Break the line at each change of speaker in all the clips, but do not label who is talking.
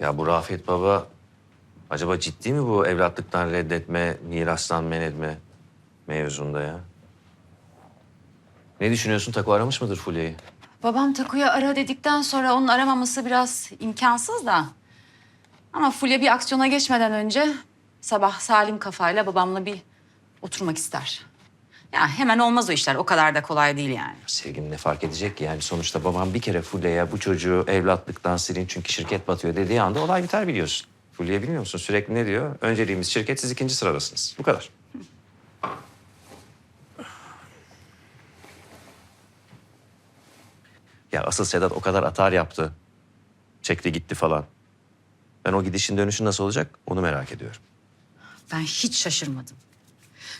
Ya bu Rafet Baba acaba ciddi mi bu evlatlıktan reddetme, mirastan men etme mevzunda ya? Ne düşünüyorsun? Taku aramış mıdır Fulya'yı?
Babam Taku'ya ara dedikten sonra onun aramaması biraz imkansız da. Ama Fulya bir aksiyona geçmeden önce sabah salim kafayla babamla bir oturmak ister. Ya hemen olmaz o işler. O kadar da kolay değil yani.
Sevgim ne fark edecek ki? Yani sonuçta babam bir kere Fulya'ya bu çocuğu evlatlıktan silin çünkü şirket batıyor dediği anda olay biter biliyorsun. Fulya bilmiyor musun? Sürekli ne diyor? Önceliğimiz şirket, siz ikinci sıradasınız. Bu kadar. Ya asıl Sedat o kadar atar yaptı. Çekti gitti falan. Ben o gidişin dönüşü nasıl olacak onu merak ediyorum.
Ben hiç şaşırmadım.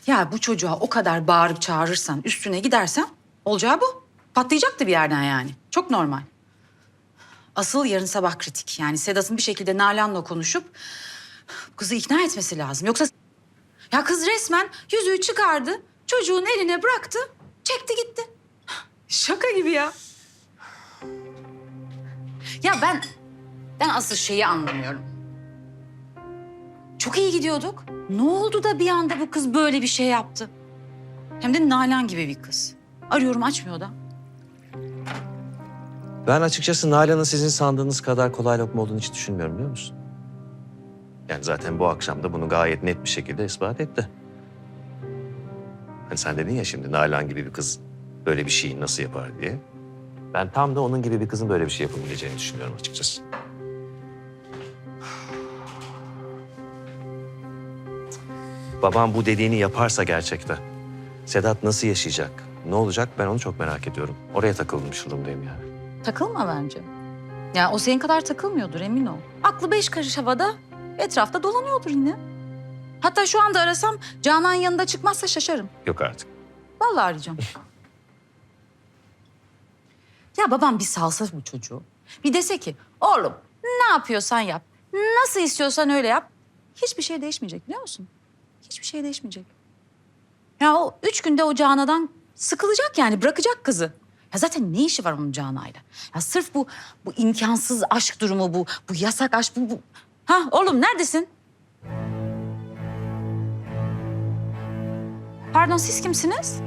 Ya bu çocuğa o kadar bağırıp çağırırsan, üstüne gidersen olacağı bu. Patlayacaktı bir yerden yani. Çok normal. Asıl yarın sabah kritik. Yani Sedat'ın bir şekilde Nalan'la konuşup kızı ikna etmesi lazım. Yoksa ya kız resmen yüzüğü çıkardı, çocuğun eline bıraktı, çekti gitti. Şaka gibi ya. Ya ben ben asıl şeyi anlamıyorum. Çok iyi gidiyorduk. Ne oldu da bir anda bu kız böyle bir şey yaptı? Hem de Nalan gibi bir kız. Arıyorum açmıyor da.
Ben açıkçası Nalan'ın sizin sandığınız kadar kolay lokma olduğunu hiç düşünmüyorum biliyor musun? Yani zaten bu akşam da bunu gayet net bir şekilde ispat etti. Hani sen dedin ya şimdi Nalan gibi bir kız böyle bir şeyi nasıl yapar diye. Ben tam da onun gibi bir kızın böyle bir şey yapabileceğini düşünüyorum açıkçası. Babam bu dediğini yaparsa gerçekten Sedat nasıl yaşayacak? Ne olacak? Ben onu çok merak ediyorum. Oraya takılmış durumdayım yani.
Takılma bence. Ya o senin kadar takılmıyordur emin ol. Aklı beş karış havada, etrafta dolanıyordur yine. Hatta şu anda arasam Canan yanında çıkmazsa şaşarım.
Yok artık.
Vallahi arayacağım. ya babam bir salsa bu çocuğu. Bir dese ki oğlum ne yapıyorsan yap. Nasıl istiyorsan öyle yap. Hiçbir şey değişmeyecek biliyor musun? Hiçbir şey değişmeyecek. Ya o üç günde o Canan'dan sıkılacak yani bırakacak kızı. Ya zaten ne işi var onun Canan'yla? Ya sırf bu bu imkansız aşk durumu bu bu yasak aşk bu bu. Ha oğlum neredesin? Pardon siz kimsiniz?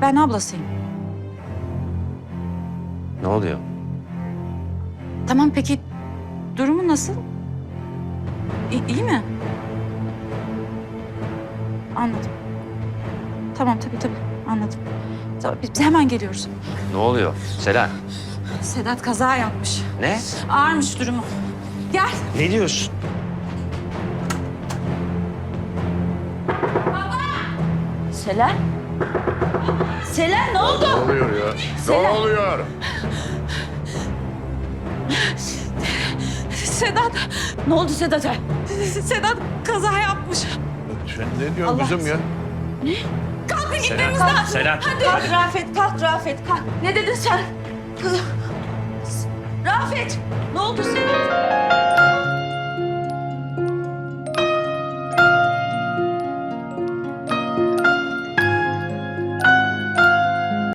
Ben ablasıyım.
Ne oluyor?
Tamam peki durumu nasıl? İ- iyi mi? Anladım. Tamam tabii tabii anladım. Tamam, biz hemen geliyoruz.
Ne oluyor? Selen.
Sedat kaza yapmış.
Ne?
Ağırmış durumu. Gel.
Ne diyorsun?
Selen. Selen ne oldu?
Ne oluyor ya?
Selen.
Ne oluyor?
Sedat. Ne oldu Sedat'a? Sedat kaza yapmış.
Sen ne diyorsun
Allah
kızım ya?
Kalkın
Selen.
gitmemiz lazım.
Selen.
Hadi. Kalk Rafet, kalk Rafet, kalk. Ne dedin sen? Rafet, ne oldu Sedat?